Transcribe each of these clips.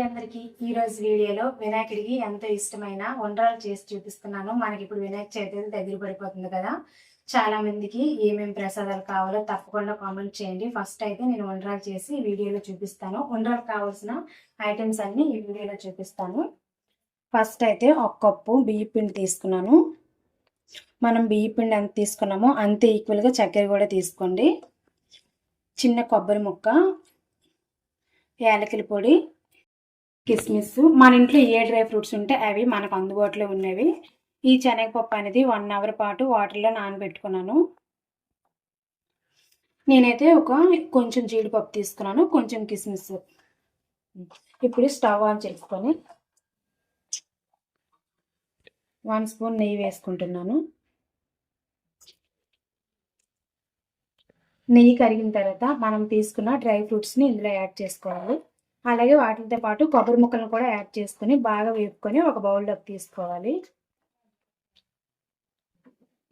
అందరికి ఈ రోజు వీడియోలో వినాయకుడికి ఎంతో ఇష్టమైన వంటలు చేసి చూపిస్తున్నాను. మనకి ఇప్పుడు వినాయక చవితి దగ్గర పడిపోతుంది కదా. చాలా మందికి ఏమేమి ప్రసాదాలు కావాలో తప్పకుండా కామెంట్ చేయండి. ఫస్ట్ అయితే నేను వంటలు చేసి వీడియోలో చూపిస్తాను. వంటలకు కావాల్సిన ఐటమ్స్ అన్ని ఈ వీడియోలో చూపిస్తాను. ఫస్ట్ అయితే ఒక కప్పు బియ్య పిండి తీసుకున్నాను. మనం బియ్య పిండి ఎంత తీసుకున్నామో అంతే ఈక్వల్గా చక్కెర కూడా తీసుకోండి. చిన్న కొబ్బరి ముక్క యాలకుల పొడి కిస్మిస్ మన ఇంట్లో ఏ డ్రై ఫ్రూట్స్ ఉంటే అవి మనకు అందుబాటులో ఉన్నవి. ఈ శనగపప్పు అనేది వన్ అవర్ పాటు వాటర్లో నానబెట్టుకున్నాను. నేనైతే ఒక కొంచెం జీడిపప్పు తీసుకున్నాను కొంచెం కిస్మిస్. ఇప్పుడు స్టవ్ ఆన్ చేసుకొని వన్ స్పూన్ నెయ్యి వేసుకుంటున్నాను. నెయ్యి కరిగిన తర్వాత మనం తీసుకున్న డ్రై ఫ్రూట్స్ని ఇందులో యాడ్ చేసుకోవాలి. అలాగే వాటితో పాటు కొబ్బరి ముక్కలను కూడా యాడ్ చేసుకుని బాగా వేపుకొని ఒక బౌల్లోకి తీసుకోవాలి.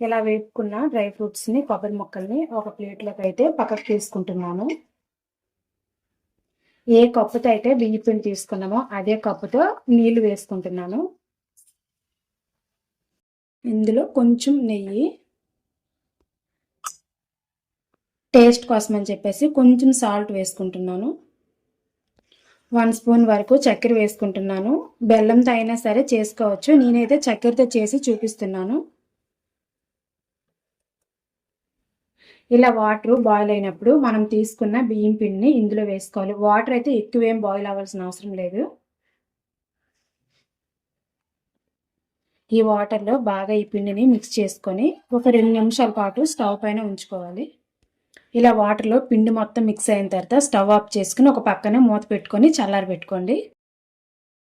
ఇలా వేపుకున్న డ్రై ఫ్రూట్స్ని కొబ్బరి ముక్కల్ని ఒక ప్లేట్లోకి అయితే పక్కకు తీసుకుంటున్నాను. ఏ కప్పుతో అయితే బియ్యపిండి తీసుకున్నామో అదే కప్పుతో నీళ్ళు వేసుకుంటున్నాను. ఇందులో కొంచెం నెయ్యి టేస్ట్ కోసం అని చెప్పేసి కొంచెం సాల్ట్ వేసుకుంటున్నాను. వన్ స్పూన్ వరకు చక్కెర వేసుకుంటున్నాను. బెల్లంతో అయినా సరే చేసుకోవచ్చు. నేనైతే చక్కెరతో చేసి చూపిస్తున్నాను. ఇలా వాటర్ బాయిల్ అయినప్పుడు మనం తీసుకున్న బియ్యం పిండిని ఇందులో వేసుకోవాలి. వాటర్ అయితే ఎక్కువ ఏం బాయిల్ అవ్వాల్సిన అవసరం లేదు. ఈ వాటర్లో బాగా ఈ పిండిని మిక్స్ చేసుకొని ఒక రెండు నిమిషాల పాటు స్టవ్ పైన ఉంచుకోవాలి. ఇలా వాటర్లో పిండి మొత్తం మిక్స్ అయిన తర్వాత స్టవ్ ఆఫ్ చేసుకుని ఒక పక్కనే మూత పెట్టుకొని చల్లారి పెట్టుకోండి.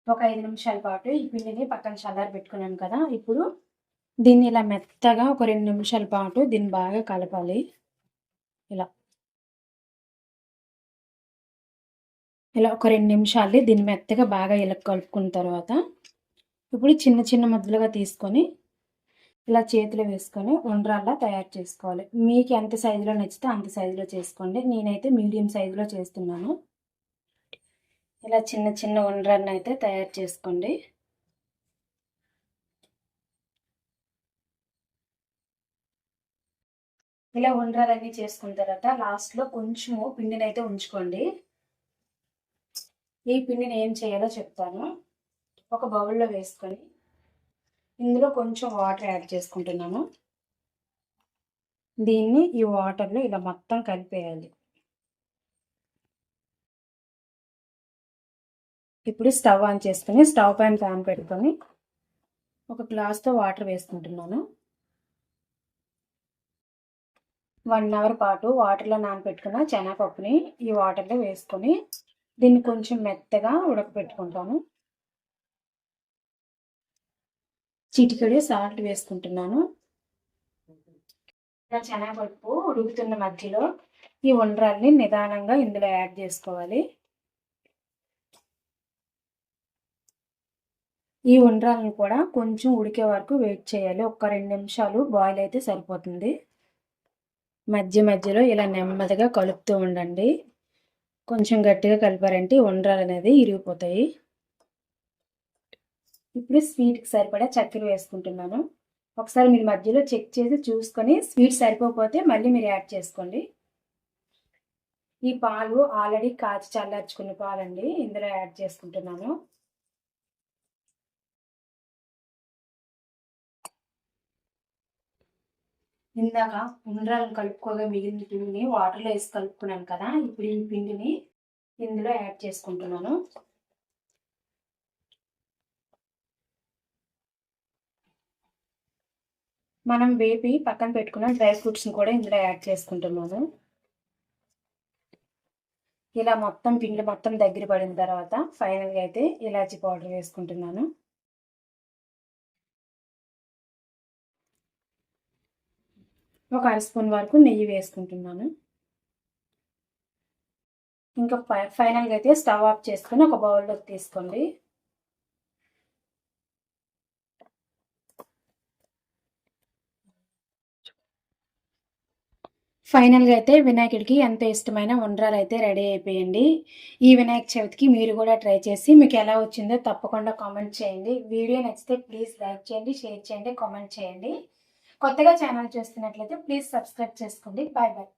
ఒక ఐదు నిమిషాల పాటు ఈ పిండిని పక్కన చల్లారి పెట్టుకున్నాను కదా ఇప్పుడు దీన్ని ఇలా మెత్తగా ఒక రెండు నిమిషాల పాటు దీన్ని బాగా కలపాలి. ఇలా. ఇలా ఒక రెండు నిమిషాలు దీన్ని మెత్తగా బాగా ఇలా కలుపుకున్న తర్వాత ఇప్పుడు చిన్న చిన్న ముద్దలుగా తీసుకొని ఇలా చేతిలో వేసుకొని ఉండ్రాల్లా తయారు చేసుకోవాలి. మీకు ఎంత సైజులో నచ్చితే అంత సైజులో చేసుకోండి. నేనైతే మీడియం సైజులో చేస్తున్నాను. ఇలా చిన్న చిన్న ఉండ్రాన్ని అయితే తయారు చేసుకోండి. ఇలా ఉండ్రాలన్నీ చేసుకున్న తర్వాత లాస్ట్లో కొంచెము పిండిని అయితే ఉంచుకోండి. ఈ పిండిని ఏం చేయాలో చెప్తాను. ఒక బౌల్లో వేసుకొని ఇందులో కొంచెం వాటర్ యాడ్ చేసుకుంటున్నాను. దీన్ని ఈ వాటర్లో ఇలా మొత్తం కలిపేయాలి. ఇప్పుడు స్టవ్ ఆన్ చేసుకుని స్టవ్ పైన ప్యాన్ పెట్టుకొని ఒక గ్లాస్తో వాటర్ వేసుకుంటున్నాను. వన్ అవర్ పాటు వాటర్లో నానబెట్టుకున్న శనగపప్పుని ఈ వాటర్లో వేసుకొని దీన్ని కొంచెం మెత్తగా ఉడకపెట్టుకుంటాను. చిటికడి సాల్ట్ వేసుకుంటున్నాను. శనగపప్పు ఉడుకుతున్న మధ్యలో ఈ ఉండ్రాల్ని నిదానంగా ఇందులో యాడ్ చేసుకోవాలి. ఈ ఉండ్రాలను కూడా కొంచెం ఉడికే వరకు వెయిట్ చేయాలి. ఒక్క రెండు నిమిషాలు బాయిల్ అయితే సరిపోతుంది. మధ్య మధ్యలో ఇలా నెమ్మదిగా కలుపుతూ ఉండండి. కొంచెం గట్టిగా కలిపారంటే ఉండ్రాలు అనేది ఇరిగిపోతాయి. ఇప్పుడు స్వీట్కి సరిపడా చక్కెర వేసుకుంటున్నాను. ఒకసారి మీరు మధ్యలో చెక్ చేసి చూసుకొని స్వీట్ సరిపోకపోతే మళ్ళీ మీరు యాడ్ చేసుకోండి. ఈ పాలు ఆల్రెడీ కాచి చల్లార్చుకున్న పాలండి ఇందులో యాడ్ చేసుకుంటున్నాను. ఇందాక ఉండ్రాలను కలుపుకోగా మిగిలిన పిండిని వాటర్లో వేసి కలుపుకున్నాను కదా ఇప్పుడు ఈ పిండిని ఇందులో యాడ్ చేసుకుంటున్నాను. మనం వేపి పక్కన పెట్టుకున్న డ్రై ఫ్రూట్స్ని కూడా ఇందులో యాడ్ చేసుకుంటున్నాను ఇలా మొత్తం పిండి మొత్తం దగ్గర పడిన తర్వాత ఫైనల్గా అయితే ఇలాచి పౌడర్ వేసుకుంటున్నాను. ఒక అర స్పూన్ వరకు నెయ్యి వేసుకుంటున్నాను. ఇంకా ఫైనల్గా అయితే స్టవ్ ఆఫ్ చేసుకుని ఒక బౌల్లోకి తీసుకోండి. ఫైనల్గా అయితే వినాయకుడికి ఎంతో ఇష్టమైన ఉండ్రాలు అయితే రెడీ అయిపోయండి. ఈ వినాయక చవితికి మీరు కూడా ట్రై చేసి మీకు ఎలా వచ్చిందో తప్పకుండా కామెంట్ చేయండి. వీడియో నచ్చితే ప్లీజ్ లైక్ చేయండి షేర్ చేయండి కామెంట్ చేయండి. కొత్తగా ఛానల్ చూస్తున్నట్లయితే ప్లీజ్ సబ్స్క్రైబ్ చేసుకోండి. Bye bye.